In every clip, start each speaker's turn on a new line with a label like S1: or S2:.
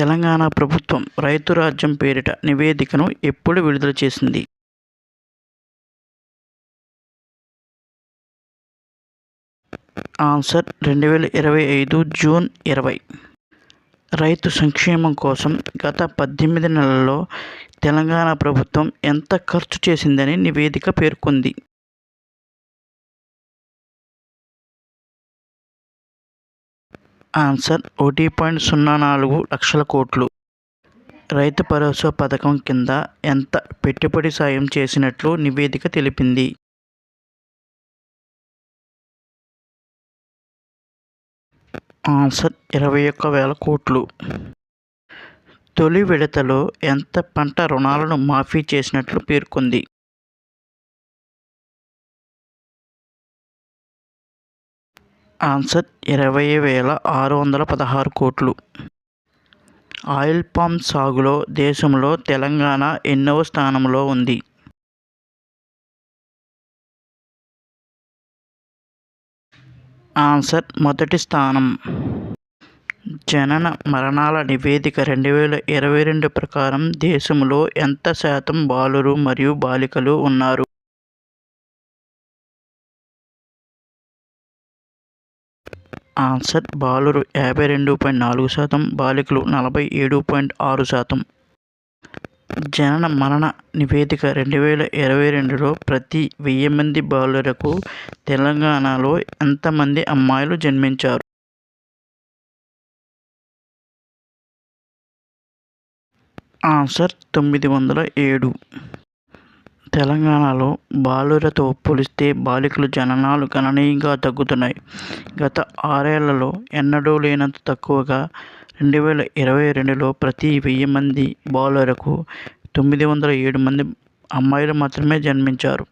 S1: తెలంగాణ ప్రభుత్వం రైతు రాజ్యం పేరిట నివేదికను ఎప్పుడు విడుదల చేసింది? ఆన్సర్ రెండు వేల ఇరవై ఐదు జూన్ ఇరవై. రైతు సంక్షేమం కోసం గత పద్దెనిమిది నెలల్లో తెలంగాణ ప్రభుత్వం ఎంత ఖర్చు చేసిందని నివేదిక పేర్కొంది. ఆన్సర్ ఒకటి పాయింట్ సున్నా నాలుగు లక్షల కోట్లు. రైతు భరోసా పథకం కింద ఎంత పెట్టుబడి సాయం చేసినట్లు నివేదిక తెలిపింది. ఆన్సర్ ఇరవై ఒక్క వేల కోట్లు. తొలి విడతలో ఎంత పంట రుణాలను మాఫీ చేసినట్లు పేర్కొంది. ఆన్సర్ ఇరవై వేల ఆరు వందల పదహారు కోట్లు. ఆయిల్ పామ్ సాగులో దేశంలో తెలంగాణ ఎన్నవ స్థానంలో ఉంది. ఆన్సర్ మొదటి స్థానం. జనన మరణాల నివేదిక రెండు వేల ఇరవై రెండు ప్రకారం దేశంలో ఎంత శాతం బాలురు మరియు బాలికలు ఉన్నారు? ఆన్సర్ బాలురు యాభై రెండు పాయింట్ నాలుగు శాతం బాలికలు నలభై ఏడు పాయింట్ ఆరు శాతం. జనన మరణ నివేదిక రెండు వేల ఇరవై రెండులో ప్రతి వెయ్యి మంది బాలురకు తెలంగాణలో ఎంతమంది అమ్మాయిలు జన్మించారు? ఆన్సర్ తొమ్మిది వందల ఏడు. తెలంగాణలో బాలురతో పోలిస్తే బాలికల జననాలు గణనీయంగా తగ్గుతున్నాయి. గత ఆరేళ్ళలో ఎన్నడూ లేనంత తక్కువగా రెండు వేల ఇరవై రెండులో ప్రతి వెయ్యి మంది బాలురకు తొమ్మిది వందల ఏడు మంది అమ్మాయిలు మాత్రమే జన్మించారు.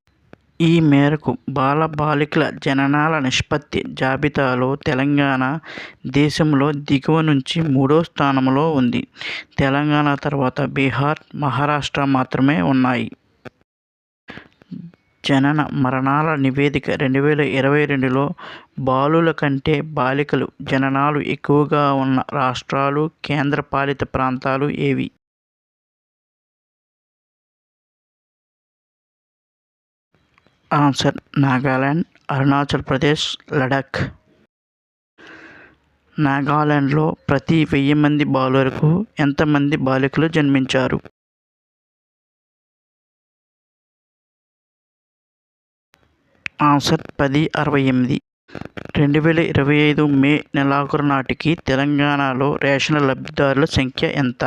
S1: ఈ మేరకు బాల బాలికల జననాల నిష్పత్తి జాబితాలో తెలంగాణ దేశంలో దిగువ నుంచి మూడో స్థానంలో ఉంది. తెలంగాణ తర్వాత బీహార్ మహారాష్ట్ర మాత్రమే ఉన్నాయి. జనన మరణాల నివేదిక రెండు వేల ఇరవై రెండులో బాలుల కంటే బాలికలు జననాలు ఎక్కువగా ఉన్న రాష్ట్రాలు కేంద్రపాలిత ప్రాంతాలు ఏవి? ఆన్సర్ నాగాలాండ్ అరుణాచల్ ప్రదేశ్ లడాక్ నాగాలాండ్లో ప్రతి వెయ్యి మంది బాలులకు ఎంతమంది బాలికలు జన్మించారు? ఆన్సర్ పది అరవై ఎనిమిది. రెండు వేల ఇరవై ఐదు మే నెలాఖరు నాటికి తెలంగాణలో రేషన్ లబ్ధిదారుల సంఖ్య ఎంత?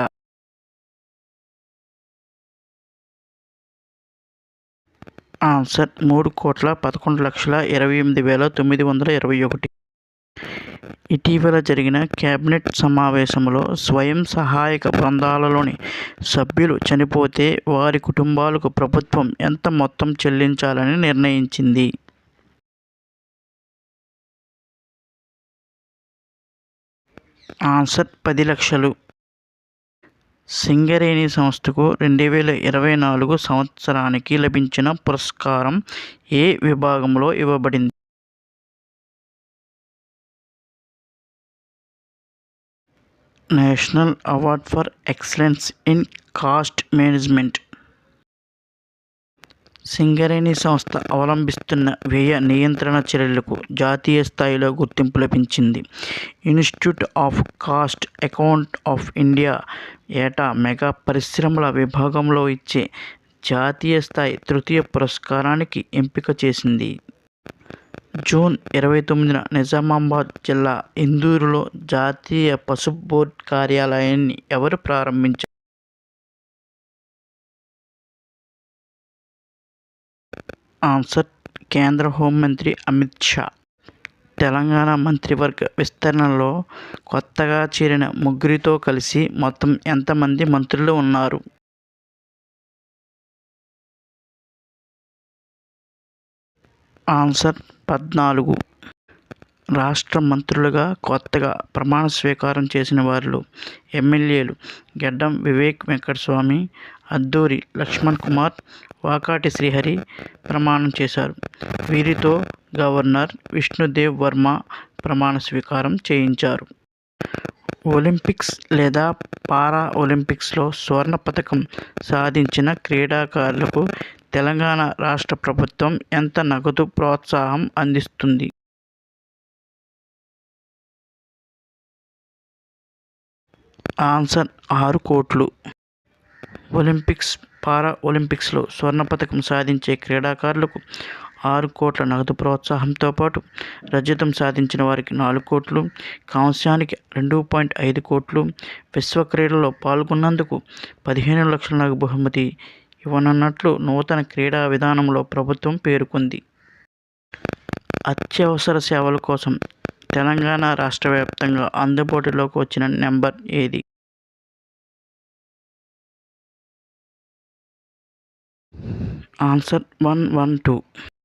S1: ఆన్సర్ మూడు కోట్ల పదకొండు లక్షల ఇరవై ఎనిమిది వేల తొమ్మిది వందల ఇరవై ఒకటి. ఇటీవల జరిగిన కేబినెట్ సమావేశంలో స్వయం సహాయక బృందాలలోని సభ్యులు చనిపోతే వారి కుటుంబాలకు ప్రభుత్వం ఎంత మొత్తం చెల్లించాలని నిర్ణయించింది. ఆన్సర్ పది లక్షలు. సింగరేణి సంస్థకు రెండు వేల ఇరవై నాలుగు సంవత్సరానికి లభించిన పురస్కారం ఏ విభాగంలో ఇవ్వబడింది? National award for excellence in cost management. Singareni సంస్థ అవలంబిస్తున్న వ్యయ నియంత్రణ చర్యలకు జాతీయ స్థాయిలో గుర్తింపు లభించింది. Institute of cost account of India ఏటా మెగా పరిశ్రమల విభాగంలో ఇచ్చే జాతీయ స్థాయి తృతీయ పురస్కారానికి ఎంపిక చేసింది. జూన్ ఇరవై తొమ్మిదిన నిజామాబాద్ జిల్లా ఇందూరులో జాతీయ పసుపు బోర్డు కార్యాలయాన్ని ఎవరు ప్రారంభించారు ఆన్సర్ కేంద్ర హోంమంత్రి అమిత్ షా. తెలంగాణ మంత్రివర్గ విస్తరణలో కొత్తగా చేరిన ముగ్గురితో కలిసి మొత్తం ఎంతమంది మంత్రులు ఉన్నారు? ఆన్సర్ పద్నాలుగు. రాష్ట్ర మంత్రులుగా కొత్తగా ప్రమాణ స్వీకారం చేసిన వారిలో ఎమ్మెల్యేలు గెడ్డం వివేక్ వెంకటస్వామి అద్దూరి లక్ష్మణ్ కుమార్ వాకాటి శ్రీహరి ప్రమాణం చేశారు. వీరితో గవర్నర్ విష్ణుదేవ్ వర్మ ప్రమాణ స్వీకారం చేయించారు. ఒలింపిక్స్ లేదా పారా ఒలింపిక్స్లో స్వర్ణ పథకం సాధించిన క్రీడాకారులకు తెలంగాణ రాష్ట్ర ప్రభుత్వం ఎంత నగదు ప్రోత్సాహం అందిస్తుంది? ఆన్సర్ ఆరు కోట్లు. ఒలింపిక్స్ పారా ఒలింపిక్స్లో స్వర్ణ పథకం సాధించే క్రీడాకారులకు ఆరు కోట్ల నగదు ప్రోత్సాహంతో పాటు రజతం సాధించిన వారికి నాలుగు కోట్లు కాంస్యానికి రెండు పాయింట్ ఐదు కోట్లు విశ్వ క్రీడల్లో పాల్గొన్నందుకు పదిహేను లక్షల నగదు బహుమతి ఇవ్వనున్నట్లు నూతన క్రీడా విధానంలో ప్రభుత్వం పేర్కొంది. అత్యవసర సేవల కోసం తెలంగాణ రాష్ట్ర వ్యాప్తంగా అందుబాటులోకి వచ్చిన నెంబర్ ఏది? Answer one one two.